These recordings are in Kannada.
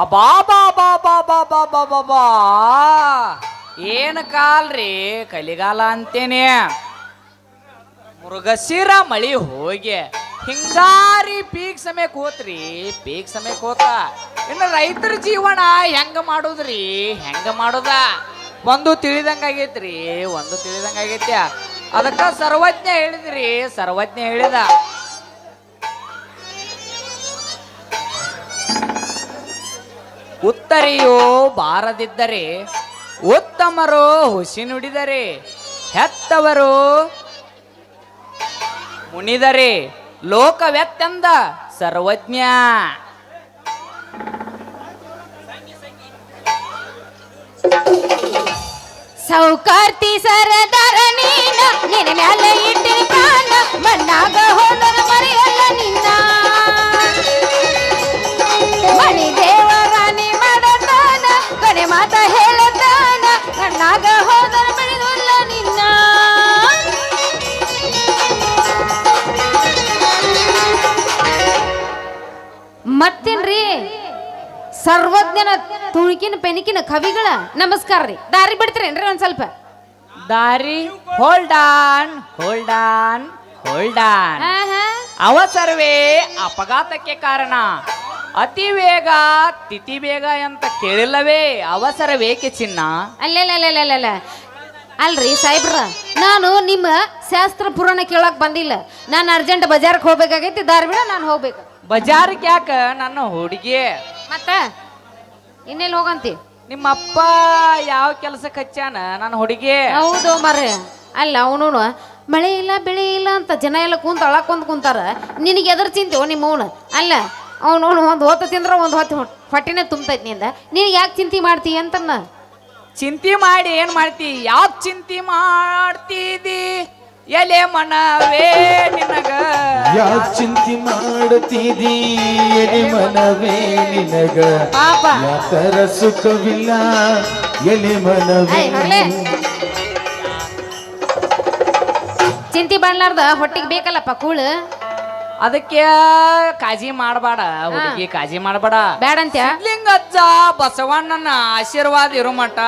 ಅಬಾಬಾ ಬಾಬಾ ಬಾಬಾ ಬಾಬಾ ಬಾ ಏನು ಕಾಲ್ರಿ? ಕಲಿಗಾಲ ಅಂತೇನೆ. ಮುರುಗಸಿರ ಮಳಿ ಹೋಗಿ. ಹಿಂಗಾರಿ ಪೀಕ್ ಸಮಯ ಹೋತ್ರಿ. ಪೀಕ್ ಸಮಯ ಹೋತ. ಇನ್ನು ರೈತರ ಜೀವನ ಹೆಂಗ ಮಾಡುದ್ರಿ? ಹೆಂಗ ಮಾಡುದ? ಒಂದು ತಿಳಿದಂಗಾಗೈತ್ರಿ ಒಂದು ತಿಳಿದಂಗಾಗೈತ್ಯ ಅದಕ್ಕ ಸರ್ವಜ್ಞ ಹೇಳಿದ್ರಿ, ಸರ್ವಜ್ಞ ಹೇಳಿದ. ಉತ್ತರಿಯು ಬಾರದಿದ್ದರೆ, ಉತ್ತಮರು ಹುಸಿ ನುಡಿದರೆ, ಹೆತ್ತವರು ಮುನಿದರೆ, ಲೋಕವೆತ್ತೆಂದ ಸರ್ವಜ್ಞ. ಸೌಕಾರ್ತಿ ಸರದಾರ ನೀನ, ನಿನ್ನ ಮ್ಯಾಲ ಇಟ್ಟಿನ ಪ್ರಾಣ, ಮಣ್ಣಾಗ ಹೋದರ ಮರೆಯಲ್ಲ ನಿನ್ನ. ಮಣಿ ಮತ್ತೇನ್ರಿ? ಸರ್ವಜ್ಞನ ತುಣುಕಿನ ಪೆನಿಕಿನ ಕವಿಗಳ ನಮಸ್ಕಾರ ರೀ. ದಾರಿ ಬಿಡ್ತೀರೇನ್ರಿ ಒಂದ್ ಸ್ವಲ್ಪ? ದಾರಿ hold on hold on hold on ಆಹಾ. ಅವಸರವೇ ಅಪಘಾತಕ್ಕೆ ಕಾರಣ. ಅತಿ ವೇಗ ತಿಥಿ ಬೇಗ ಅಂತ ಕೇಳಿಲ್ಲವೇ? ಅವಸರವೇಕೆ ಚಿನ್ನ? ಅಲ್ಲೆಲ್ಲ ಅಲ್ರಿ ಸಾಹೇಬ್ರ ನಾನು ನಿಮ್ಮ ಶಾಸ್ತ್ರ ಪುರಾಣ ಕೇಳಕ್ ಬಂದಿಲ್ಲ. ನಾನು ಅರ್ಜೆಂಟ್ ಬಜಾರ್ಗೆ ಹೋಗ್ಬೇಕಾಗೈತಿ ದಾರಿ ಬಿಡ ನಾನು ಹೋಗ್ಬೇಕು. ಬಜಾರ್ಗೆ ಯಾಕ ನನ್ನ ಹುಡುಗಿ ಮತ್ತ ಇನ್ನೆಲ್ಲಿ ಹೋಗಂತಿ? ನಿಮ್ಮ ಅಪ್ಪ ಯಾವ ಕೆಲಸಕ್ಕೆ ಹಚ್ಚಾನ ನನ್ನ ಹುಡುಗಿ ಹೌದು ಮರೆ ಅಲ್ಲ ಅವನು ಮಳೆ ಇಲ್ಲ ಬೆಳೆ ಇಲ್ಲ ಅಂತ ಜನ ಎಲ್ಲ ಕುಂತ ಅಳಕೊಂಡ್ ಕುಂತಾರ. ನಿನಗೆ ಎದ್ರ ಚಿಂತೆವು ನಿಮ್ಮ ಅವನು? ಅಲ್ಲ ಅವನು ಒಂದು ಹೊತ್ತು ತಿಂದ್ರೆ ಒಂದು ಹೊತ್ತು ಹೊಟ್ಟೆನೆ ತುಂಬತೈತಿ ನಿಂದ. ನೀನು ಯಾಕೆ ಚಿಂತೆ ಮಾಡ್ತಿ ಅಂತನ್ನ? ಚಿಂತೆ ಮಾಡಿ ಏನು ಮಾಡ್ತಿ? ಯಾಕೆ ಚಿಂತೆ ಮಾಡ್ತಿದಿ? ಎಲೆ ಮನವೇ ನಿನಗ. ಯಾ ಚಿಂತೆ ಮಾಡತಿದಿ ಎಲೆ ಮನವೇ ನಿನಗ? ಪಾಪ ಯಾತರ ಸುಖವಿಲ್ಲ ಎಲೆ ಮನವೇ ಚಿಂತಿ ಬಾಡ್ಲಾರ್ದ ಹೊಟ್ಟಿಗೆ ಬೇಕಲ್ಲಪ್ಪ ಕೂಳು. ಅದಕ್ಕೆ ಕಾಜಿ ಮಾಡಬೇಡ ಹುಡುಗಿ ಕಾಜಿ ಮಾಡಬೇಡ. ಬ್ಯಾಡಂತ್ಯ? ಅಜ್ಜ ಬಸವಣ್ಣನ ಆಶೀರ್ವಾದ ಇರು ಮಟ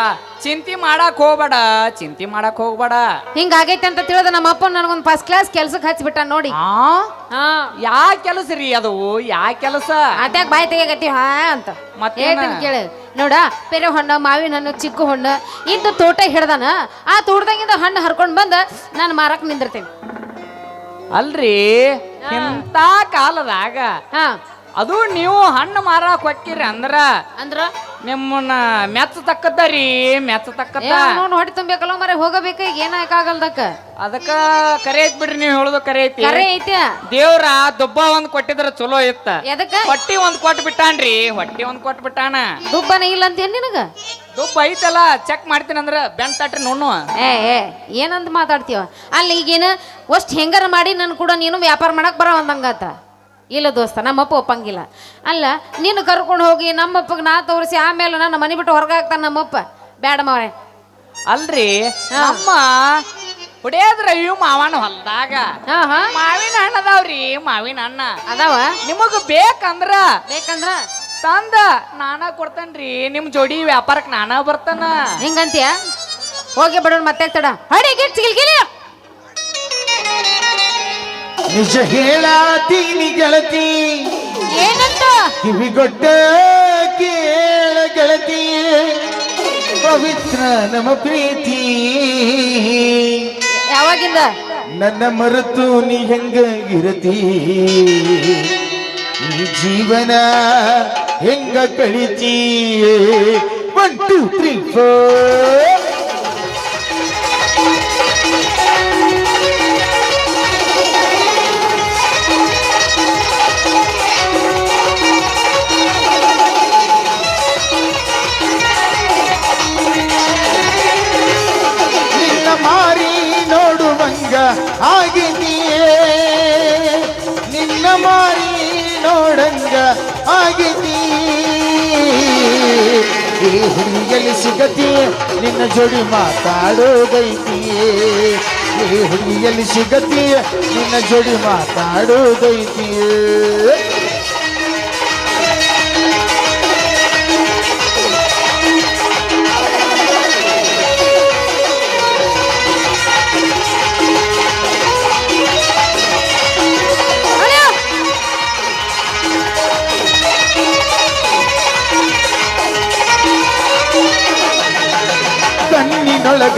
ಚಿಂತೆ ಮಾಡಕ್ ಹೋಗ್ಬೇಡ ಚಿಂತೆ ಮಾಡಕ್ ಹೋಗ್ಬೇಡ. ಹಿಂಗಾಗೈತೆ ಅಂತ ತಿಳಿದ ನಮ್ಮ ಅಪ್ಪ ನನಗೊಂದು ಫಸ್ಟ್ ಕ್ಲಾಸ್ ಕೆಲ್ಸಕ್ಕೆ ಹಚ್ಬಿಟ್ಟ ನೋಡಿ. ಆ? ಯಾ ಕೆಲಸ ರೀ ಅದು? ಯಾ ಕೆಲಸ? ಅದ್ಯಾಕ ಬಾಯಿ ತೆಗಿಯಕತ್ತಿ? ಹಾ ಅಂತ. ಮತ್ತೆ ಹೇಳ್ತೀನಿ ಕೇಳಿ. ನೋಡ ಪೆರೆ ಹಣ್ಣು ಮಾವಿನ ಹಣ್ಣು ಚಿಕ್ಕು ಹಣ್ಣು ಇಂಥ ತೋಟ ಹಿಡ್ದಾನ. ಆ ತೋಟದಾಗಿಂದ ಹಣ್ಣು ಹರ್ಕೊಂಡು ಬಂದ ನಾನು ಮಾರಕ್ ನಿಂದಿರ್ತೇನೆ. ಅಲ್ರಿ? ಇಂಥ ಕಾಲದಾಗ ಹಾ. ಅದು ನೀವು ಹಣ್ಣು ಮಾರಾಕ್ ಹೊಕ್ಕಿರಿ ಅಂದ್ರ ಅಂದ್ರ? ನಿಮ್ಮನ್ನ ಮೆಚ್ಚ ತಕ್ಕದ್ದ ಮೆಚ್ಚ ತಕ್ಕದ್ದ ನೋಡಿ ಹೊಟ್ಟೆ ತುಂಬೇಕಲ್ಲ ಮರೆ ಹೋಗಬೇಕ ಈಗ ಏನಾಗಲ್ದಕ್ಕ ಅದಕ್ಕ ಕರೆ ಐತ್ ಬಿಡ್ರಿ ನೀವು ಹೇಳುದು ಕರೆ ಐತಿ. ಕರೆ ಐತಿ ದೇವ್ರ ದುಬ್ಬ ಒಂದ್ ಕೊಟ್ಟಿದ್ರ ಚಲೋ ಇತ್ತ. ಎದಕ್ಕ? ಹೊಟ್ಟಿ ಒಂದ್ ಕೊಟ್ಟು ಬಿಟ್ಟಾನ್ರಿ ಹೊಟ್ಟಿ ಒಂದ್ ಕೊಟ್ಟು ಬಿಟ್ಟಾನ. ದುಬ್ಬನ ಇಲ್ಲ ಅಂತ ನಿನಗ? ದುಬ್ಬ ಐತಲ್ಲ ಚೆಕ್ ಮಾಡ್ತೀನಿ ಅಂದ್ರ ಬೆನ್ ತಟ್ರಿ ನೋಡು ಏ ಏ ಏನಂತ ಮಾತಾಡ್ತೀವ ಅಲ್ಲಿ ಈಗೇನು ಅಷ್ಟು ಹೆಂಗಾರ ಮಾಡಿ ನನ್ ಕೂಡ ನೀನು ವ್ಯಾಪಾರ ಮಾಡಕ್ ಬರ ಅಂದಂಗಾತ. ಇಲ್ಲ ದೋಸ್ತ ನಮ್ಮಪ್ಪ ಒಪ್ಪಂಗಿಲ್ಲ. ಅಲ್ಲ ನೀನು ಕರ್ಕೊಂಡು ಹೋಗಿ ನಮ್ಮಪ್ಪಗೆ ನಾ ತೋರಿಸಿ ಆಮೇಲೆ ನನ್ನ ಮನೆ ಬಿಟ್ಟು ಹೊರಗಾಗ್ತಾನೆ ನಮ್ಮಪ್ಪ. ಬೇಡ ಮಾವೆ ಅಲ್ರಿ ನಮ್ಮ ಹೊಡೆಯದ್ರ ಇವು ಮಾವನ ಹೊಲ್ದಾಗ. ಹಾ ಹಾ. ಮಾವಿನ ಹಣ್ಣು ಅದಾವ್ರಿ ಮಾವಿನ ಹಣ್ಣ. ಅದಾವ? ನಿಮಗ ಬೇಕಂದ್ರ ಬೇಕಂದ್ರ? ತಂದ ನಾನ ಕೊಡ್ತೇನ್ರಿ ನಿಮ್ ಜೋಡಿ ವ್ಯಾಪಾರಕ್ಕೆ ನಾನ ಬರ್ತಾನ. ಹಿಂಗಂತೀಯ? ಹೋಗಿ ಬಿಡೋಣ ಮತ್ತೆ ತಡ ಹಡಿ ಗಿಟ್ ಸಿಗಿಲ್ಗಿಲಿ ನಿಜ ಹೇಳಾತೀನಿ ಗೆಳತಿ. ಏನಂತ? ಕಿವಿಗೊಟ್ಟ ಕೇಳ ಗೆಳತಿ. ಪವಿತ್ರ ನಮ್ಮ ಪ್ರೀತಿ. ಯಾವಾಗಿಂದ? ನನ್ನ ಮರೆತು ನೀ ಹೆಂಗ ಇರತಿ? ಈ ಜೀವನ ಹೆಂಗ ಕಳಿತಿ? ಒನ್ ಟೂ ತ್ರೀ ಫೋರ್ ಈ ಹುಡುಗಿಯಲ್ಲಿ ಸಿಗತಿ ನಿನ್ನ ಜೋಡಿ ಮಾತಾಡೋದೈತಿ ಹುಡುಗಿಯಲ್ಲಿ ಸಿಗತಿ ನಿನ್ನ ಜೋಡಿ ಮಾತಾಡೋದೈತಿಯೇ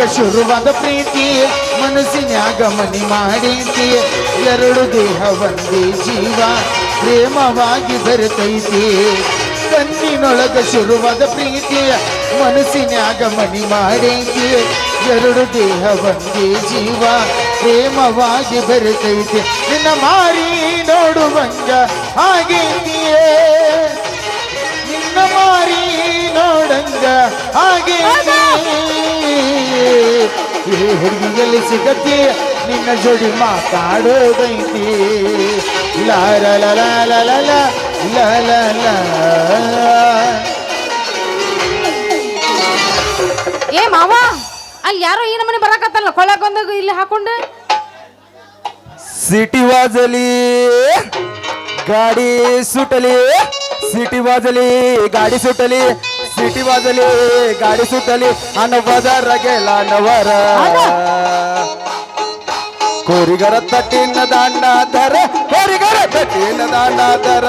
ಶುರುವಾದ ಪ್ರೀತಿ ಮನಸ್ಸಿನ್ಯಾಗ ಮನಿ ಮಾಡೈತಿ ಎರಡು ದೇಹ ಒಂದೇ ಜೀವ, ಪ್ರೇಮವಾಗಿ ಬೆರೆತೈತಿ. ಕಣ್ಣಿನೊಳಗ ಶುರುವಾದ ಪ್ರೀತಿ ಮನಸ್ಸಿನ್ಯಾಗ ಮನಿ ಮಾಡೈತಿ ಎರಡು ದೇಹ ಒಂದೇ ಜೀವ, ಪ್ರೇಮವಾಗಿ ಬೆರೆತೈತಿ. ನಿನ್ನ ಮಾರಿ ನೋಡುವಂಗ ಹಾಗೇತಿಯೇ ಹುಡುಗ ಹಾಗೆ ಈ ಹುಡುಗಿಯಲ್ಲಿ ಸಿಗತಿ ನಿನ್ನ ಜೋಡಿ ಮಾತಾಡೋದೈತಿ. ಲಾರ ಲಲ ಏ ಮಾವ ಅಲ್ಲಿ ಯಾರೋ ಈ ನಮನೆ ಬರಾಕತ್ತಲ್ಲ? ಒಂದಾಗ ಇಲ್ಲಿ ಹಾಕೊಂಡು? ಸಿಟಿ ವಾಜಲಿ ಗಾಡಿ ಸುಟಲಿ ಸಿಟಿ ವಾಜಲಿ ಗಾಡಿ ಸುಟಲಿ ಸಿಟಿ ವಾಜಲಿ ಗಾಡಿ ಸುತ್ತಲಿ ಅನವದರ ಗೆಲ ನವರ ಕೋರಿಗರ ತಟ್ಟಿನ ದಾಂಡಾದರ ಕೋರಿಗರ ತಟ್ಟಿನ ದಾಂಡಾದರ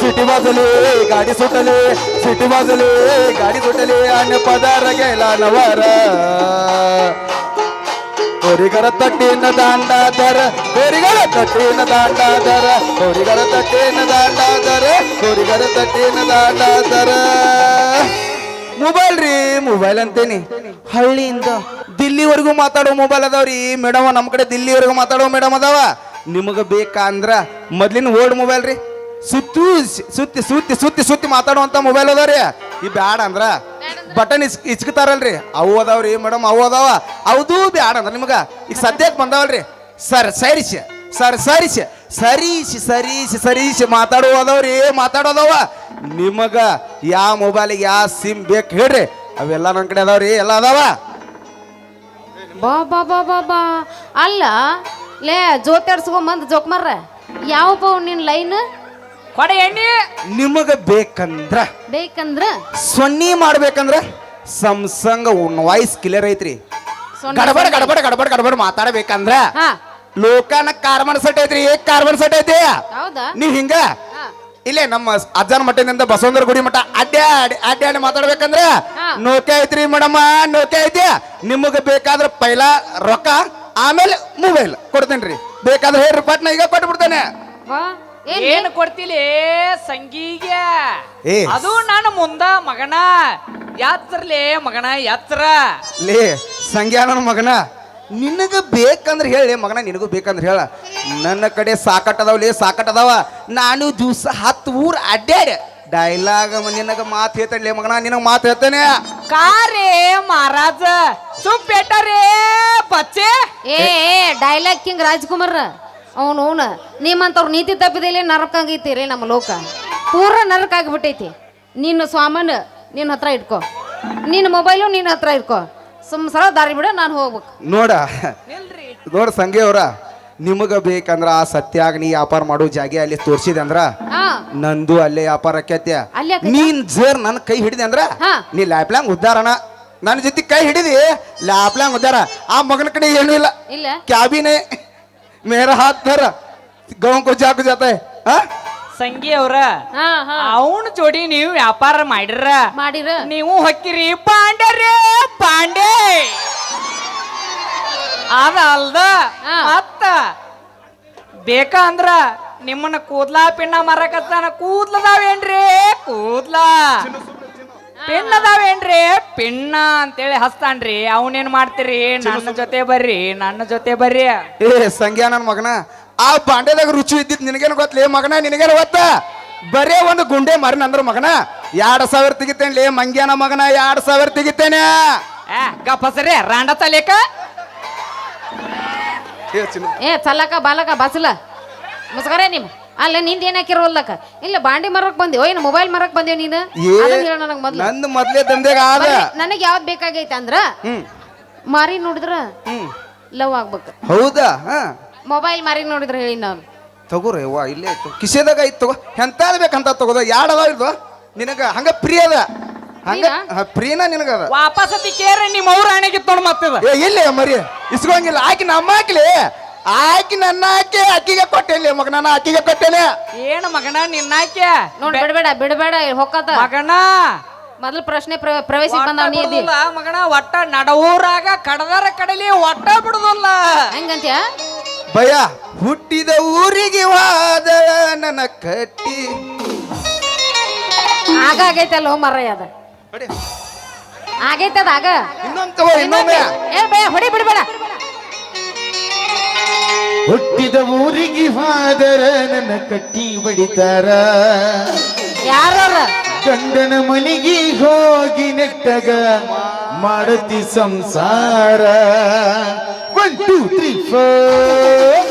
ಸಿಟಿ ವಾಜಲಿ ಗಾಡಿ ಸುತ್ತಲಿ ಸಿಟಿ ವಾಜಲಿ ಗಾಡಿ ಸುಟಲಿ ಅನ್ನ ಪದರ ಗೆಲ ನವರ ಕೋರಿಗರ ತಟ್ಟಿನ ದಾಂಡಾದರ ಕೋರಿಗರ ತಟ್ಟಿನ ದಾಂಡಾದರ ಕೋರಿಗರ ತಟ್ಟಿನ ದಾಂಡಾದರ ಕೋರಿಗರ ತಟ್ಟಿನ ದಾಂಡಾದರ ಮೊಬೈಲ್ ರೀ, ಮೊಬೈಲ್ ಅಂತೇನಿ. ಹಳ್ಳಿಯಿಂದ ದಿಲ್ಲಿವರೆಗೂ ಮಾತಾಡೋ ಮೊಬೈಲ್ ಅದಾವ್ರಿ. ಮೇಡಮ್ ನಮ್ಮ ಕಡೆ ದಿಲ್ಲಿವರೆಗೂ ಮಾತಾಡೋ ಮೇಡಮ್ ಅದಾವ. ನಿಮಗೆ ಬೇಕಾ ಅಂದ್ರ ಮೊದ್ಲಿನ ಓಲ್ಡ್ ಮೊಬೈಲ್ ರೀ. ಸುತ್ತು, ಸುತ್ತಿ ಸುತ್ತಿ ಸುತ್ತಿ ಸುತ್ತಿ ಮಾತಾಡುವಂತ ಮೊಬೈಲ್ ಅದಾವ್ರಿ. ಈ ಬ್ಯಾಡ ಅಂದ್ರ ಬಟನ್ ಇಸ್ ಇಚ್ಕತಾರಲ್ರಿ ಅವು ಅದಾವ್ರಿ, ಮೇಡಮ್, ಅವು ಅದಾವ. ಅವದು ಬ್ಯಾಡ ನಿಮಗೆ ನಿಮಗ. ಈಗ ಸದ್ಯಕ್ಕೆ ಬಂದಾವಲ್ರಿ. ಸರ್, ಸರಿಸಿ. ಸರ್, ಸರಿಸಿ. ಸರಿಸಿ ಸರಿಸಿ ಸರಿಸಿ ಮಾತಾಡೋ ಅದಾವ್ರಿ ಮಾತಾಡೋದವ ನಿಮಗ ಯಾವ ಮೊಬೈಲಿಗೆ ಯಾವ ಸಿಮ್ ಬೇಕು ಹೇಳ್ರಿ. ಅವೆಲ್ಲ ನನ್ನ ಕಡೆ ಅದಾವ್ರಿ, ಎಲ್ಲ ಅದಾವ. ಬಾ ಬಾ ಬಾ ಬಾ ಅಲ್ಲ, ಲೇ ಜೋತಾಡ್ಸ್ಕೊಂಬಂದ್ ಜೋಕ್ಮಾರ ಯಾವಪ್ಪ ನಿನ್ ಲೈನ್? ಕೊಡ ಎಣ್ಣೆ. ನಿಮಗ ಬೇಕಂದ್ರ ಬೇಕಂದ್ರ? ಸೊನ್ನಿ ಮಾಡ್ಬೇಕಂದ್ರ ಸಂಸಂಗ್ ವಾಯ್ಸ್ ಕ್ಲಿಯರ್ ಐತ್ರಿ. ಗಡಬಡ ಗಡಬಡ ಗಡಬಡ ಗಡಬಡ ಮಾತಾಡಬೇಕಂದ್ರ ಲೋಕನ ಲೋಕಾನ ಕಾರ್ಬನ್ ಸೆಟ್ ಐತ್ರಿ ಏಕ್ ಕಾರ್ಬನ್ ಸೆಟ್ ಐತಿ ಹೌದಾ? ನೀವ್ ಹಿಂಗ? ಇಲ್ಲೇ ನಮ್ಮ ಅಜ್ಜನ ಮಠದಿಂದ ಬಸವಂದ್ರ ಗುಡಿ ಮಠ ಅಡ್ಡಾಡಿ ಅಡ್ಡಾಡಿ ಮಾತಾಡ್ಬೇಕಂದ್ರ. ನೋಕೆ ಐತ್ರಿ ಮೇಡಮ್ ನೋಕೆ ಐತಿ. ನಿಮಗ ಬೇಕಾದ್ರ ಪೈಲ ರೊಕ್ಕ ಆಮೇಲೆ ಮೊಬೈಲ್ ಕೊಡ್ತೇನ್ರಿ. ಬೇಕಾದ್ರೆ ಹೇಳ್ರಿ ಪಟ್ನ ಈಗ ಕೊಟ್ಬಿಡ್ತೇನೆ. ಏನ್ ಕೊಡ್ತಿಲಿ ಸಂಗೀಗ? ಏ. ಅದು ನಾನು ಮುಂದ ಮಗನ. ಯಾತ್ರಲಿ ಮಗನ ಯಾತ್ರ? ಲೇ ಸಂಜ್ಞಾನ ಮಗನ. ನಿನಗ ಬೇಕಂದ್ರೆ ಹೇಳಿ ಮಗನ ನಿನಗೂ ಬೇಕಂದ್ರೆ ಹೇಳ. ನನ್ನ ಕಡೆ ಸಾಕಟ್ ಅದಾವಲೇ ಸಾಕಟ್ ಅದಾವ ನಾನು ದಿವಸ ಹತ್ತು ಊರ್ ಅಡ್ಡಾಡ ಡೈಲಾಗ್ ನಿನಗ ಮಾತು ಹೇಳ್ತೇನೆ ಮಗನ ನಿನಗ ಮಾತು ಹೇಳ್ತೇನೆ. ಕಾರೇ ಮಹಾರಾಜ ಸುಮ್ ಬಚ್ಚೆ. ಏ ಏ ಡೈಲಾಗ್ ಕಿಂಗ್ ರಾಜ್ಕುಮಾರ್ ಅವನು ಅವನು. ನಿಮ್ಮಂತವ್ರು ನೀತಿ ತಪ್ಪಿದಲ್ಲಿ ನರಕಾಗೈತಿ ರೀ ನಮ್ಮ ಲೋಕ. ಪೂರ ನರಕ ಆಗಿಬಿಟ್ಟೈತಿ. ನಿನ್ನ ಸ್ವಾಮನ ನಿನ್ನ ಹತ್ರ ಇಟ್ಕೋ. ನಿನ್ನ ಮೊಬೈಲು ನಿನ್ನ ಹತ್ರ ಇಟ್ಕೋ. ಸುಮ್ ಸರ ದಾರಿ ಬಿಡ ನಾನು ಹೋಗ್ಬೇಕು. ನೋಡ. ನಿಲ್ರಿ ನೋಡ ಸಂಗೆ ಅವರ. ನಿಮಗ ಬೇಕಂದ್ರ ಆ ಸತ್ಯಾಗ ನೀ ವ್ಯಾಪಾರ ಮಾಡೋ ಜಾಗ ಅಲ್ಲಿ ತೋರ್ಸಿದೆ ಅಂದ್ರ? ಹಾ. ನಂದು ಅಲ್ಲೇ ವ್ಯಾಪಾರ ಆಕೈತಿ. ಅಲ್ಲಿ ಆಕೈತಾ? ನೀನ್ ಜರ್ ನನ್ನ ಕೈ ಹಿಡಿದೆ ಅಂದ್ರ? ಹಾ. ನೀ ಲ್ಯಾಪ್ಲಾಂಗ್ ಉದ್ದಾರಣ ನನ್ನ ಜೊತೆ ಕೈ ಹಿಡಿದಿ ಲ್ಯಾಪ್ಲಾಂಗ್ ಉದ್ದಾರ. ಆ ಮಗನ ಕಡೆ ಏನೂ ಇಲ್ಲ. ಇಲ್ಲ. ಕ್ಯಾಬಿನೆ. ಮೇರ ಹಾತ್ ಧರ ಗೌನ್ ಕೋ ಜಾಕು ಜಾತ ಹೈ. ಹಾ ಸಂಗಿ ಅವ್ರ ಹಾ ಹಾ. ಅವನ ಜೋಡಿ ನೀವು ವ್ಯಾಪಾರ ಮಾಡಿರ ಮಾಡಿರ. ನೀವು ಹೊಕ್ಕಿರಿ ಪಾಂಡರೇ ಪಾಂಡೆ ಅದ ಅಲ್ದ ಹಾ. ಮತ್ತ ಬೇಕಾ ಅಂದ್ರ ನಿಮ್ಮನ್ನ ಕೂದ್ಲಾ ಪಿಣ್ಣ ಮರಕತ್ತಾನ ಕೂದ್ಲದಾವೇನ್ರಿ? ಕೂದ್ಲ. ಅದಾವೇನ್ರಿ ಪಿಣ್ಣ ಅಂತೇಳಿ ಹಸ್ತಾನ್ರಿ ಅವನೇನ್ ಮಾಡ್ತೀರಿ? ನನ್ನ ಜೊತೆ ಬರ್ರಿ ನನ್ನ ಜೊತೆ ಬರ್ರಿ. ಏ ಸಂಗ್ಯಾ ನನ್ ಮಗನ ಆ ಬಾಂಡೆದಾಗ ರುಚಿ ಇದ್ದಿದ್ ನಿನಗೇನು ಗೊತ್ತಲೇ? ಮಗನ ನಿನಗೇನು ಗೊತ್ತ? ಬರೇ ಒಂದು ಗುಂಡೆ ಮರಿ ನಂದ್ರ ಮಗನ. ಎರಡ್ ಸಾವಿರ ತೆಗಿತೇನೆ ಮಂಗ್ಯಾನ ಮಗನ ಎರಡ್ ಸಾವಿರ ತೆಗಿತೇನೆ. ಏ ಗಪ್ಪಸರಿ ರಾಂಡ ತಲೇಕ? ಏ ಚಿನ್ನ. ಏ ಚಲ್ಲಕ ಬಾಲಕ ಬಸಲ. ಮುಸ್ಕರೇ ನಿಮ್ ಅಲ್ಲ ನಿಂದ ಏನ್ ಹಾಕಿರೋಲ್ಲಕ ಇಲ್ಲ ಬಾಂಡಿ ಮರಕ್ ಬಂದಿ. ಏನು ಮೊಬೈಲ್ ಮರಕ್ ಬಂದೇವ್ ನೀನು? ಅದನ್ನ ಹೇಳ ನನಗ್ ಮೊದ್ಲು. ನಂದು ಮೊದ್ಲೇ ದಂಧೆಗ ಆದ. ನನಗೆ ಯಾವ್ದು ಬೇಕಾಗೈತೆ ಅಂದ್ರ? ಮಾರಿ ನೋಡಿದ್ರ? ಲವ್ ಆಗ್ಬೇಕು. ಹೌದಾ? ಹಾ. ಮೊಬೈಲ್ ಮಾರಿ ನೋಡಿದ್ರ ಹೇಳಿ ನಾನು. ತಗೋರಿ ಅವ್ವ ಇಲ್ಲೇ ಐತು ಕಿಸೆದಾಗ ಐತ್ ತಗೋ. ಎಂತಾದ್ ಬೇಕಂತ ತಗೋದ? ಯಾಡ ಅದಾವ ಇದು ನಿನಗ ಹಂಗ ಪ್ರಿಯ ಅದ. ಹಂಗ? ಹಾ, ಪ್ರಿಯನ ನಿನಗ ಅದ. ವಾಪಸ್ ಅತಿ ಕೇರ ನಿಮ್ಮ ಅವ್ರ ಹಣೆಗೆ ತೊಗೊಂಡ್ ಮತ್ತದ. ಏ ಇಲ್ಲೇ ಮರಿ. ಇಸ್ಕೊಂಗಿಲ್ಲ ಆಕಿ ನಮ್ಮ ಹಾಕ್ಲಿ ಆಕಿ ನನ್ನ ಆಕೆ ಅಕ್ಕಿಗೆ ಕೊಟ್ಟೆಲ್ಲ ಮಗ ನಾನು ಅಕ್ಕಿಗೆ ಕೊಟ್ಟೆನೆ ಏನು ಮಗನ ನಿನ್ನಾಕೆ ನೋಡಿ ಬಿಡಬೇಡ ಬಿಡಬೇಡ ಹೊಕ್ಕತ. ಮಗಣ ಮೊದಲು ಪ್ರಶ್ನೆ ಪ್ರವೇಶ ಪ್ರವೇಶಕ್ಕೆ ನೀ ಇದ್ದಿ. ಒಟ್ಟ ಕಡದರ ಕಡಲಿ ಒಟ್ಟ ಬಿಡುದಲ್ಲ. ಹೆಂಗಂತ್ಯ? ಭಯ ಹುಟ್ಟಿದ ಊರಿಗೆ ವಾದ ನನ್ನ ಕಟ್ಟಿ. ಆಗ ಆಗೈತಲ್ಲ ಮರಯ್ಯ ಅದ. ಆಗೈತದ ಆಗ. ಇನ್ನೊಂದು ಏ ಹೊಡಿ ಬಿಡಬೇಡ. ಹುಟ್ಟಿದ ಊರಿಗೆ ಹಾದರ ನನ್ನ ಕಟ್ಟಿ ಬಡಿತಾರ. ಗಂಡನ ಮನೆಗೆ ಹೋಗಿ ನೆಟ್ಟಗ ಮಾಡತಿ ಸಂಸಾರ. ಒನ್ ಟೂ ತ್ರೀ ಫೋರ್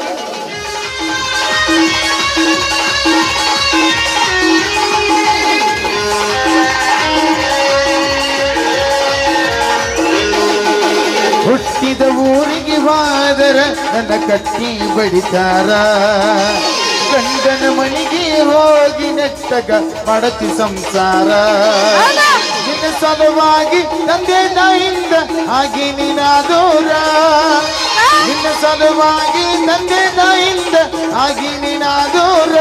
ಹುಟ್ಟಿದ ಊರಿಗೆ ಹೋದರ ನನ್ನ ಕಟ್ಟಿ ಬಡಿತಾರ. ಗಂಡನ ಮನೆಗೆ ಹೋಗಿ ನೆಟ್ಟಗ ಮಾಡತಿ ಸಂಸಾರ. ನಿನ್ನ ಸಲುವಾಗಿ ತಂದೆ ತಾಯಿಂದ ಆಗಿ ನಿನ್ನ ದೂರ. ನಿನ್ನ ಸಲುವಾಗಿ ತಂದೆ ತಾಯಿಂದ ಆಗಿ ನಿನ್ನ ದೂರ.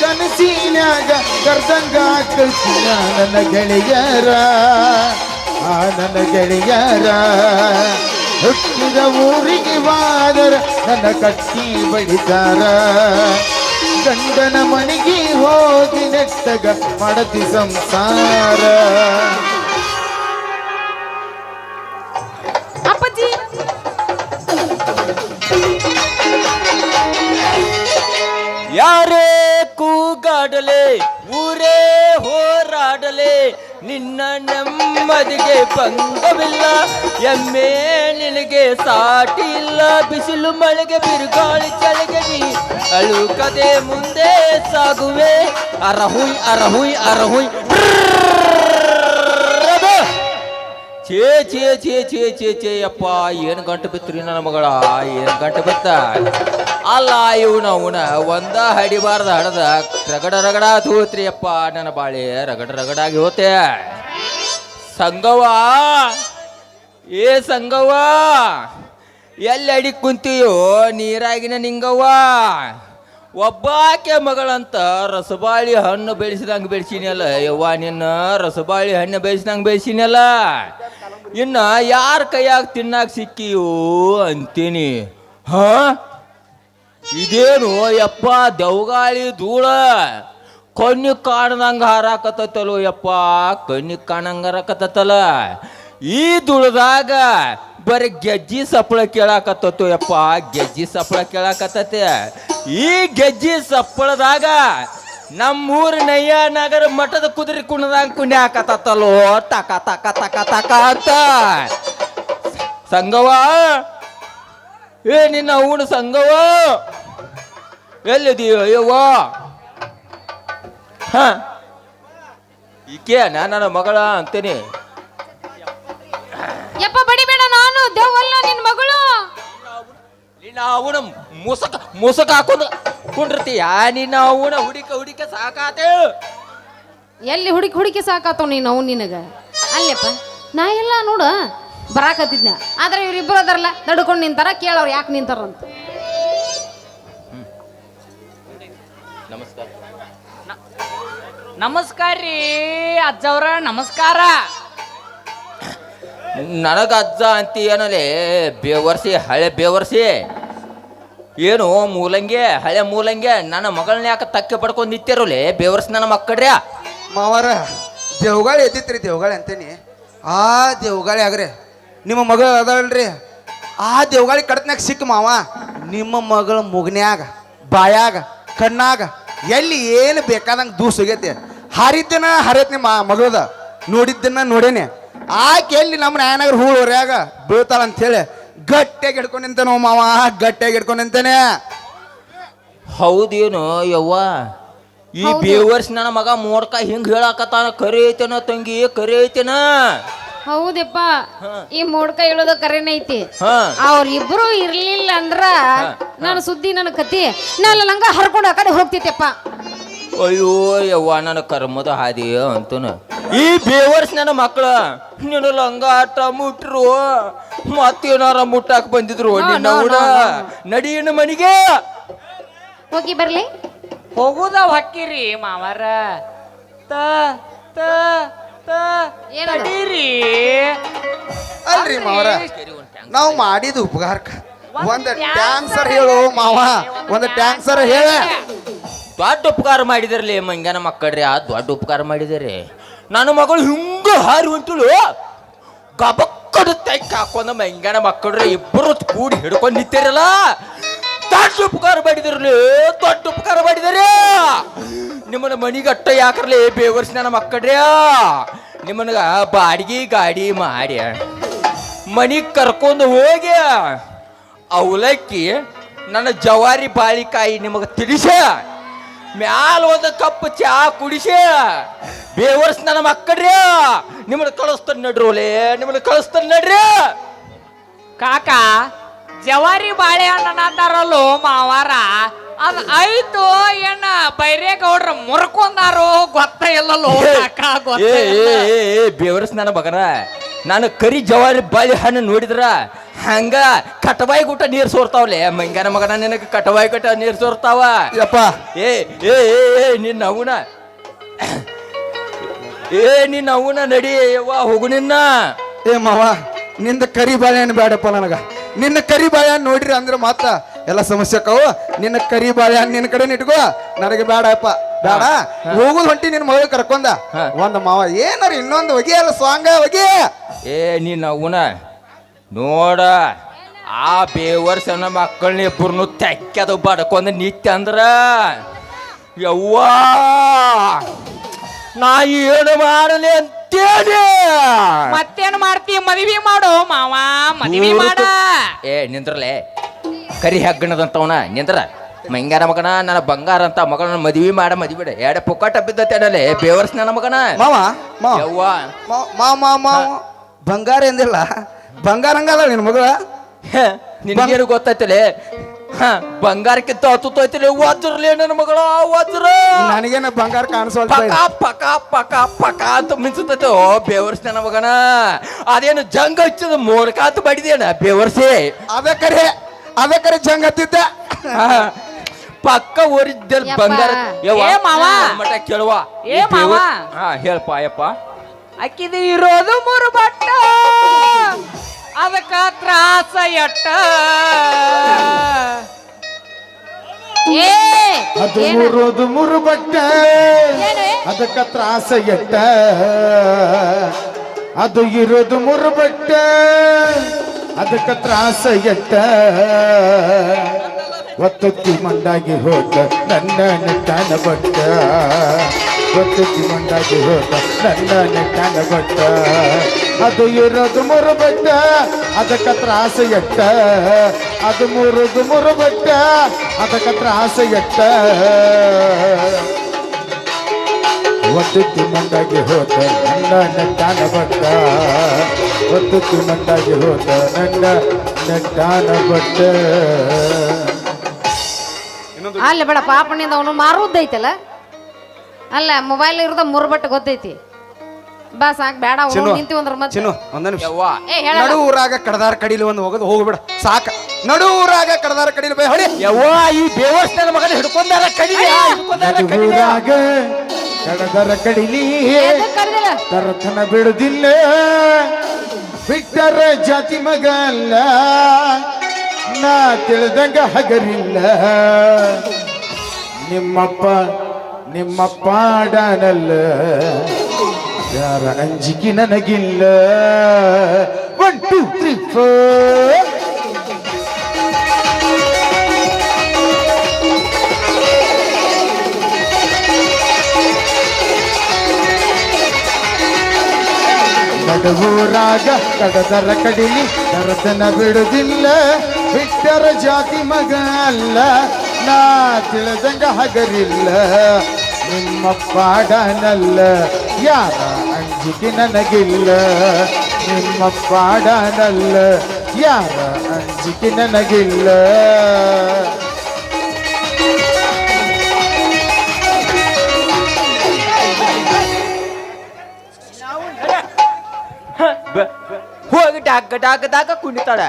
ಕನಸಿನಾಗ ಕರ್ದಂಗ ಕಲ್ಸಿನ ನನ್ನ ಗೆಳೆಯರ. ಆ ನನ್ನ ಗೆಳೆಯರ. ಹುಟ್ಟಿದ ಊರಿಗೆ ವಾದರ ನನ್ನ ಕಟ್ಟಿ ಬಡಿದಾರ. ಗಂಡನ ಮನೆಗೆ ಹೋಗಿ ನೆಟ್ಟಗ ಮಡತಿ ಸಂಸಾರ. ಯಾರೇ ಕೂಗಾಡಲೆ ಊರೇ ಹೋರಾಡಲೆ ನಿನ್ನ ನೆಮ್ಮದಿಗೆ ಭಂಗವಿಲ್ಲ ಎಮ್ಮೆ ನಿನಗೆ ಸಾಟಿ ಇಲ್ಲ ಬಿಸಿಲು ಮಳೆಗೆ ಬಿರುಗಾಳಿ ಚಳಿಗೆ ನೀ ಅಳುಕದೆ ಮುಂದೆ ಸಾಗುವೆ. ಅರಹುಯ್ ಅರಹುಯ್ ಅರಹುಯ್. ಛೇ ಛೇ ಛೇ ಛೇ ಛೇ ಛೇ, ಅಪ್ಪ, ಏನು ಗಂಟು ಬಿತ್ರಿ ನನ್ನ ಮಗಳ? ಏನು ಗಂಟು ಬಿತ್ತ? ಅಲ್ಲ ಇವನ ಅವನ ಒಂದ ಹಡಿಬಾರ್ದ ಹಡದ, ರಗಡ ರಗಡ ತೂತ್ರಿ ಅಪ್ಪ ನನ್ನ ಬಾಳಿ ರಗಡ ರಗಡಾಗಿ ಹೋತೆ. ಸಂಗವ ಏ ಸಂಗವ ಎಲ್ಲಿ ಅಡಿ ಕುಂತೀಯೋ ನೀರಾಗಿನ ನಿಂಗವ್ವ. ಒಬ್ಬಾಕೆ ಮಗಳಂತ ರಸಬಾಳಿ ಹಣ್ಣು ಬೆಳೆಸಿದಂಗೆ ಬೆಳೆಸಿನಲ್ಲ ಯವ್ವ ನಿನ್ನ ರಸಬಾಳಿ ಹಣ್ಣು ಬೆಳೆಸಿದಂಗೆ ಬೆಳೆಸಿನಲ್ಲ ಇನ್ನು ಯಾರ ಕೈಯಾಗ ತಿನ್ನಾಕ ಸಿಕ್ಕಿಯೋ ಅಂತೀನಿ. ಹಾ? ಇದೇನು ಯಪ್ಪ ದೆವಗಾಳಿ ಧೂಳ? ಕಣ್ಣು ಕಾಣದಂಗ ಹಾರಾಕತ್ತಲೋ ಯಪ್ಪ, ಕಣ್ಣು ಕಾಣಂಗ ಹಾರಾಕತ್ತಲ್ಲ ಈ ಧೂಳದಾಗ ಬರೀ ಗೆಜ್ಜಿ ಸಪ್ಪಳ ಕೇಳಾಕತ್ತತ್ತು ಯಪ್ಪ, ಗೆಜ್ಜಿ ಸಪ್ಪಳ ಕೇಳಾಕತ್ತತೆ ಈ ಗೆಜ್ಜಿ ಸಪ್ಪಳದಾಗ ನಮ್ಮೂರ ನಯ್ಯ ನಗರ ಮಠದ ಕುದುರೆ ಕುಣದಂಗ ಕುಣಿ ತಕ ತಕ ತಕ ತಕ ಅಂತ. ಸಂಗವ ಏ ನಿನ್ನ ಅವನು ಸಂಗವ ಎಲ್ಲಿದೀಯ ಅಯ್ಯವ್ವ ಹಾ? ಈಕೆ ನನ್ನ ಮಗಳ ಅಂತೀನಿ. ಯಪ್ಪ ಬಡಿಬೇಡ ನಾನು ದೇವಲ್ಲ ನಿನ್ನ ಮಗಳು. ನಿನ್ನ ಅವನ ಮುಸಕ ಮುಸಕ ಹಾಕೊಂಡು ಕುಂಡಿರ್ತೀಯ? ನಿನ್ನ ಅವನ ಹುಡುಕ ಹುಡುಕ ಸಾಕಾತೆ ಎಲ್ಲಿ ಹುಡುಕಿ ಹುಡುಕಿ ಸಾಕಾತವ್ ನೀನು ಅವ್ ನಿನಗ? ಅಲ್ಲಪ್ಪ ನಾ ಎಲ್ಲ ನೋಡ ಬರಾಕತ್ತಿದ್ನ. ಆದ್ರೆ ಇವ್ರಿಬ್ರು ಅದರಲ್ಲ ನಡ್ಕೊಂಡು ನಿಂತಾರ ಕೇಳೋರು ಯಾಕೆ ನಿಂತಾರಂತ. ನಮಸ್ಕಾರ. ನಮಸ್ಕಾರ ರೀ ಅಜ್ಜವ್ರ ನಮಸ್ಕಾರ. ನನಗ ಅಜ್ಜ ಅಂತ ಏನಲೆ ಬೇವರ್ಸಿ ಹಳೆ ಬೇವರ್ಸಿ. ಏನು ಮೂಲಂಗೆ ಹಳೆ ಮೂಲಂಗೆ ನನ್ನ ಮಗಳನ್ನ ಯಾಕೆ ತಕ್ಕೆ ಪಡ್ಕೊಂಡು ನಿಂತಿರೋಲೆ ಬೇವರ್ಸಿ ನನ್ನ ಮಕ್ಕಳ್ರಿ ಮಾವರ ದೇವ್ಗಾಳಿ ಎದ್ದಿತ್ರಿ ದೇವಗಾಳಿ ಅಂತೇನಿ. ಆ ದೇವ್ಗಾಳಿ ಆಗ್ರಿ ನಿಮ್ಮ ಮಗಳು ಅದಾವಲ್ರಿ ಆ ದೇವ್ಗಾಳಿ ಕಡತ್ನಾಗ ಸಿಕ್ಕ ಮಾವ ನಿಮ್ಮ ಮಗಳ ಮುಗ್ನ್ಯಾಗ ಬಾಯಾಗ. ಕಣ್ಣಾಗ ಎಲ್ಲಿ ಏನು ಬೇಕಾದಂಗೆ ದೂಸ್ ಹೋಗೈತೆ. ಹರಿದ್ದನ ಹರಿಯತ್ನಿ ಮಾ ಮಗಳದ. ನೋಡಿದ್ದನ್ನ ನೋಡೇನೆ. ಆಕೆ ಎಲ್ಲಿ ನಮ್ಮ ನಾಯನಗರ ಹೂಳು ಹೊರ್ಯಾಗ ಬೀಳ್ತಾಳ ಅಂತೇಳಿ ಗಟ್ಟಿಯಾಗಿ ಹಿಡ್ಕೊಂಡು ನಿಂತಾನೋ ಮಾವ ಗಟ್ಟಿಯಾಗಿ ಹಿಡ್ಕೊಂಡು ನಿಂತೇನೆ. ಹೌದೇನು ಯವ್ವ? ಈ ಹೌದು. ಬೇವರ್ಸ್ ನನ್ನ ಮಗ ಮೋಡ್ಕ ಹಿಂಗ್ ಹೇಳಾಕತ್ತಾನ ಕರಿ ಐತೇನ ತಂಗಿ ಕರಿ ಐತೇನ. ಹೌದಪ್ಪ. ಈ ಮೋಡ್ಕ ಹೇಳೋದು ಕರೆನೇ ಐತಿ. ಹಾ. ಅವ್ರಿಬ್ರು ಇರ್ಲಿಲ್ಲ ಅಂದ್ರ ನಾನು ಸುದ್ದಿ ನನ್ನ ಕತಿ ನಾನು ಲಂಗ ಹರ್ಕೊಂಡು ಆ ಕಡೆ ಹೋಗ್ತಿತ್ತಪ್ಪ ಅಯ್ಯೋ ಯವ್ವ ನನ್ನ ಕರ್ಮದ ಹಾದಿ ಅಂತನು. ಈ ಬೇವರ್ಸ್ ನನ್ನ ಮಕ್ಕಳ ನಿನ್ನ ಲಂಗ ಆಟ ಮುಟ್ರು ಮತ್ತೇನಾರ ಮುಟ್ಟಾಕ್ ಬಂದಿದ್ರು ನೋಡ ನಿನ್ನ ಹುಡ ನೋ, ನೋ. ಮನಿಗೆ. ಹೋಗಿ ಬರ್ಲಿ. ಹೋಗುದ ಹಕ್ಕಿರಿ ಮಾವಾರ. ತ ತ? ತಡೀರಿ. ಅಲ್ರಿ ಮಾವರ ನಾವು ಮಾಡಿದ ಉಪಕಾರಕ್ಕ. ಒಂದ್ ಟ್ಯಾನ್ಸರ್ ಹೇಳು ಮಾವ. ಒಂದ್ ಟ್ಯಾನ್ಸರ್ ಹೇಳ. ದೊಡ್ಡ ಉಪಕಾರ ಮಾಡಿದಿರಲಿ ಮಂಗನ ಮಕ್ಕಳ್ರಿ ಆ ದೊಡ್ಡ ಉಪಕಾರ ಮಾಡಿದಾರೆ. ನನ್ನ ಮಗಳು ಹಿಂಗ ಹಾರಿ ಹೊಂಟಳು ಗಬಕ್ಕಡ ತೈಕ್ ಹಾಕೊಂಡ ಮಂಗನ ಮಕ್ಕಳ್ರಿ ಇಬ್ಬರು ಕೂಡಿ ಹಿಡ್ಕೊಂಡು ನಿಂತಿರಲ್ಲ. ದೊಡ್ಡ ಉಪಕಾರ ಮಾಡಿದಿರಲಿ ದೊಡ್ಡ ಉಪಕಾರ ಮಾಡಿದಾರೆ. ನಿಮ್ಮನ್ನ ಮನಿಗಟ್ಟ ಯಾಕ್ರಲಿ ಬೇವರ್ಸಿ ನನ್ನ ಮಕ್ಕಳ್ರಿ? ನಿಮ್ಮನಗ ಬಾಡಿಗೆ ಗಾಡಿ ಮಾಡಿ ಮನಿಗೆ ಕರ್ಕೊಂಡು ಹೋಗಿ ಅವಲಕ್ಕಿ ನನ್ನ ಜವಾರಿ ಬಾಳಿಕಾಯಿ ನಿಮಗೆ ತಿಳಿಸ, ಮ್ಯಾಲ ಒಂದು ಕಪ್ ಚಾ ಕುಡಿಸಿ, ಬೇವರ್ಸ್ ನನ್ನ ಮಕ್ಕಳ್ರಿ, ನಿಮ್ಮನ್ನ ಕಳಿಸ್ತಾನೆ ಓಲೆ ನಿಮ್ಮನ್ನ ಕಳಿಸ್ತಾನೆ ನಡ್ರಿ. ಕಾಕ, ಜವಾರಿ ಬಾಳೆ ಅನ್ನತಾರಲ್ಲೋ ಮಾವಾರ? ಅದ್ ಆಯ್ತು ಏನ ಬೈರೇಗೌಡ್ರ ಮುರ್ಕೊಂಡಾರೋ ಗೊತ್ತ ಇಲ್ಲಲ್ಲೋ ಕಾಕ ಗೊತ್ತ ಏ ಏ ಏ, ಏ ಬೇವರ್ಸ್ ನನ್ನ ಮಗನ. ನಾನು ಕರಿ ಜವಾರಿ ಬಾಳೆಹಣ್ಣು ನೋಡಿದ್ರ ಹಂಗ ಕಟವಾಯಿ ಗುಟ್ಟ ನೀರ್ ಸೋರ್ತಾವ್ಲೆ. ಮಂಗನ ಮಗನ ನಿನಗೆ ಕಟವಾಯಿ ಗುಟ್ಟ ನೀರ್ ಸೋರ್ತಾವ. ಯಪ್ಪ. ಏ ಏ ಏ ಏ ನಿನ್ನ ಅವನ ಏ ನಿನ್ನ ಅವನ ನಡಿ ಯವ್ವ ಹೋಗು ನಿನ್ನ. ಏ ಮಾವ ನಿಂದ ಕರಿ ಬಾಳೆಹಣ್ಣು ಬೇಡಪ್ಪ ನನಗ. ನಿನ್ನ ಕರಿ ಬಾಳೆಹಣ್ಣು ನೋಡ್ರಿ ಅಂದ್ರೆ ಮಾತ ಎಲ್ಲ ಸಮಸ್ಯೆ ಅಕ್ಕವು ನಿನ್ನ ಕರಿ ಬಾಯ ನಿನ್ನ ಕಡೆ ಇಟ್ಕೋ. ನನಗೆ ಬೇಡಪ್ಪ ಬೇಡ. ಹೋಗುದು ಹೊಂಟಿ ನಿನ್ನ ಮಗಳು ಕರ್ಕೊಂಡ. ಒಂದು ಮಾವ ಏನಾರ ಇನ್ನೊಂದು ಹೊಗೆ ಅಲ್ಲ ಸ್ವಾಂಗ ಹೊಗೆ. ಏ ನೀನ್ ಅವನ ನೋಡ ಆ ಬೇವರ್ಸ್ ನನ್ನ ಮಕ್ಕಳನ್ನ ಇಬ್ಬರನ್ನು ತೆಕ್ಕದು ಬಡ್ಕೊಂಡ್ ನಿತ್ಯ ಅಂದ್ರ. ಯವ್ವ ನಾ ಏನು ಮಾಡಲಿ ಅಂತೇಳಿ. ಮತ್ತೇನು ಮಾಡ್ತಿ? ಮದ್ವಿ ಮಾಡು ಮಾವ ಮದ್ವಿ ಮಾಡ. ಏ ನಿಂದ್ರಲೆ. ಕರಿ ಹೆಗ್ಗಣದಂತವನ. ನಿಂದ್ರ ಮಂಗಾರ ಮಗನ ನನ್ನ ಬಂಗಾರ ಅಂತ ಮಗಳನ್ನ ಮದ್ವಿ ಮಾಡ ಮದ್ವಿ ಬಿಡ. ಎಡ ಪುಕ್ಕಟ ಬಿದ್ದತ್ತೇನಲೆ ಬೇವರ್ಸ್ ನನ್ನ ಮಗನ. ಮಾವ ಮಾವ. ಯವ್ವಾ. ಮಾವ ಮಾವ ಮಾವ ಮಾವ ಬಂಗಾರ ಎಂದಿಲ್ಲ. ಬಂಗಾರ ಹಂಗಲ್ಲ ನಿನ್ನ ಮಗಳ? ನಿನ್ಗೇನು ಗೊತ್ತೈತಲೆ ಹ ಬಂಗಾರಕ್ಕಿಂತ ಹತ್ತು ಐತಿಲೆ ವಜ್ರಲೇ ನನ್ನ ಮಗಳ ವಜ್ರ ನನಗೇನ ಬಂಗಾರ ಕಾಣಿಸೋಲ್ತ ಪಕ ಪಕ ಪಕ ಪಕ ಅಂತ ಮಿಂಚುತ್ತೈತೆ. ಓ ಬೇವರ್ಸ್ ನನ್ನ ಮಗನ. ಅದೇನು ಜಂಗ ಹಚ್ಚದ ಮೂಲಕ ಬಡಿದೇನ ಬೇವರ್ಸಿ? ಅದ ಕರೆ. ಅದ ಕರೆ ಜಂಗ್ ಹತ್ತಿದ್ದ ಹ, ಪಕ್ಕ ಊರಿದ್ದಲ್ಲಿ. ಬಂಗಾರ ಯವ್ವ, ಏ ಮಾವ. ಮಟ ಕೇಳುವ ಏ ಮಾವ. ಹಾ ಹೇಳಪ್ಪ ಅಯ್ಯಪ್ಪ ಅಕ್ಕಿದ ಇರೋದು ಮೂರು ಬಟ್ಟ ಅದಕ್ಕ ತ್ರಾಸ ಎಟ್ಟ ಏ ಅದು ಏನು? ಮುರುದು ಮುರು ಬಟ್ಟ ಏನು? ಅದಕ್ಕ ತ್ರಾಸ ಎಟ್ಟ ಅದು ಇರೋದು ಮುರು ಬಟ್ಟ ಅದಕ್ಕ ತ್ರಾಸ ಎತ್ತ ಒತ್ತುತ್ತಿ ಮಂಡಾಗಿ ಹೋದ ನನ್ನ ನೆಟ್ಟಾನ ಬಟ್ಟ. ಒತ್ತೊತ್ತಿ ಮಂಡಾಗಿ ಹೋದ ನನ್ನ ನೆಟ್ಟಾನ ಬಟ್ಟ. ಅದು ಇರೋದು ಮುರು ಬಟ್ಟ ಅದಕ್ಕೆ ತ್ರಾಸ ಎಟ್ಟ? ಅದು ಮುರುದು ಮುರು ಬಟ್ಟ ಅದಕ್ಕೆ ತ್ರಾಸ ಒತ್ತುತ್ತಿ ಮಂಡಾಗಿ ಹೋತ ನನ್ನ ನೆಟ್ಟಾನ ಬಟ್ಟ. ಒತ್ತುತ್ತಿ ಮಂದಾಗಿ ಹೋದ ನನ್ನ ನೆಟ್ಟಾನ ಬಟ್ಟ ಅಲ್ಲ ಬೇಡ ಪಾಪಣ್ಣಿಂದ ಅವನು ಮಾರುದೈತಲ್ಲ ಅಲ್ಲ ಮೊಬೈಲ್ ಇರೋದ ಮೂರು ಬಟ್ಟೆ ಗೊತ್ತೈತಿ. ಬಾ ಸಾಕ್ ಬೇಡ ಅವ್ನು ನಿಂತಿ ಒಂದ್ರ ಮತ್ತೆ. ಚಿನ್ನು ಒಂದ ನಿಮಿಷ. ಯವ್ವ. ಏ ಹೇಳ ನಡು ಊರಾಗ ಕಡದಾರ ಕಡಿಲಿ ಒಂದು ಹೋಗೋದು ಹೋಗ್ಬಿಡ ಸಾಕ. ನಡು ಊರಾಗ ಕಡದಾರ ಕಡಿಲಿ ಬೈ ಹೊಡಿ. ಯವ್ವ ಈ ದೇವಸ್ಥಾನ ಮಗನ ಹಿಡ್ಕೊಂಡಾರ ಕಡಿಲಿ ಹಿಡ್ಕೊಂಡಾರ ಕಡಿಲಿ. ಊರಾಗ ಕಡದರ ಕಡಿಲಿ. ಕರೆದಿಲ್ಲ? ತರತನ ಬಿಡುದಿಲ್ಲ. ಬಿಟ್ಟರ ಜಾತಿ ಮಗ ಅಲ್ಲ. ನಾ ತಿಳಿದಂಗ ಹಗರಿಲ್ಲ. ನಿಮ್ಮಪ್ಪ ನಿಮ್ಮಪ್ಪ ಡಾನಲ್ಲ ಯಾರ ಅಂಜಿಕೆ ನನಗಿಲ್ಲ. ಒನ್ ಟೂ ತ್ರೀ ಫೋರ್ ನಡುವೂರಾಗ ಕಡದರ ಕಡಿಲಿ ಕರತನ ಬಿಡುದಿಲ್ಲ, ಬಿಟ್ಟರ ಜಾತಿ ಮಗ ಅಲ್ಲ, ನಾ ತಿಳಿದಂಗ ಹಗರಿಲ್ಲ, ನಿಮ್ಮ ಪಾಡನಲ್ಲ, ಯಾರ ಅಂಜಿಕೆ ನನಗಿಲ್ಲ, ನಿಮ್ಮ ಪಾಡನಲ್ಲ, ಯಾರ ಅಂಜಿಕೆ ನನಗಿಲ್ಲ. ಹೋಗಿ ಡಾಕ ಡಾಕ ಡಾಕ ಕುಣಿತಾಳ.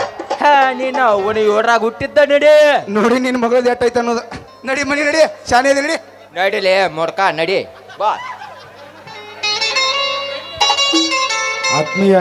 ಹಾ ನೀನು ಅವನ ಇವರಾಗ ಹುಟ್ಟಿದ್ದ ನಡಿ. ನೋಡಿ ನಿನ್ನ ಮಗಳು ಎಟ್ಟೈತೆ ಅನ್ನೋದು. ನಡಿ ಮನಿ ನಡಿ. ಶಾನೆ ಇದೆ ನಡಿ. ನಡಿಲೆ ಮೊಡ್ಕ ನಡಿ. ಬಾ. ಆತ್ಮೀಯ